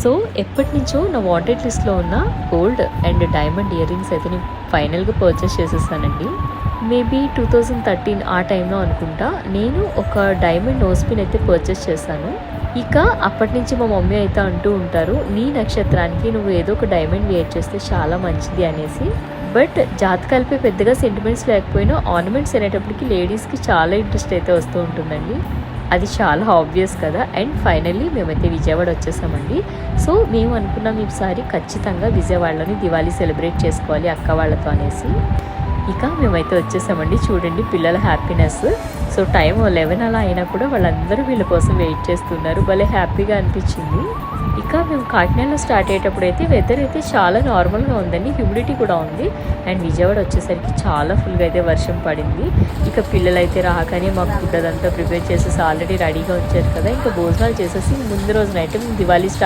So ఎప్పటి నుంచో నా వాంటెడ్ లిస్ట్లో ఉన్న gold and diamond earrings అయితే నేను ఫైనల్గా పర్చేస్ చేసేసానండి. మేబీ టూ థౌజండ్ థర్టీన్ ఆ టైంలో అనుకుంటా నేను ఒక డైమండ్ నోస్ పిన్ అయితే పర్చేస్ చేశాను. ఇక అప్పటి నుంచి మా మమ్మీ అయితే అంటూ ఉంటారు నీ నక్షత్రానికి నువ్వు ఏదో ఒక డైమండ్ వేర్ చేస్తే చాలా మంచిది అనేసి. బట్ జాతకాలపై పెద్దగా సెంటిమెంట్స్ లేకపోయినా ఆర్నమెంట్స్ అనేటప్పటికి లేడీస్కి చాలా ఇంట్రెస్ట్ అయితే వస్తూ ఉంటుందండి. అది చాలా ఆబ్వియస్ కదా. అండ్ ఫైనల్లీ మేమైతే విజయవాడ వచ్చేసామండి. సో మేము అనుకున్నాం ఈసారి ఖచ్చితంగా విజయవాడలోని దివాళీ సెలబ్రేట్ చేసుకోవాలి అక్క వాళ్ళతో అనేసి. ఇక మేమైతే వచ్చేసామండి. చూడండి పిల్లల హ్యాపీనెస్ సో టైం లెవెన్ అలా అయినా కూడా వాళ్ళందరూ వీళ్ళ కోసం వెయిట్ చేస్తున్నారు. భలే హ్యాపీగా అనిపించింది. ఇంకా మేము కాకినాడలో స్టార్ట్ అయ్యేటప్పుడు అయితే వెదర్ అయితే చాలా నార్మల్గా ఉందండి. హ్యూమిడిటీ కూడా ఉంది. అండ్ విజయవాడ వచ్చేసరికి చాలా ఫుల్గా అయితే వర్షం పడింది. ఇక పిల్లలు అయితే రాగానే మాకు ఫుడ్ అదంతా ప్రిపేర్ చేసేసి ఆల్రెడీ రెడీగా ఉంచారు కదా. ఇంకా భోజనాలు చేసేసి ముందు రోజు నైట్ మేము దివాళీ స్టార్ట్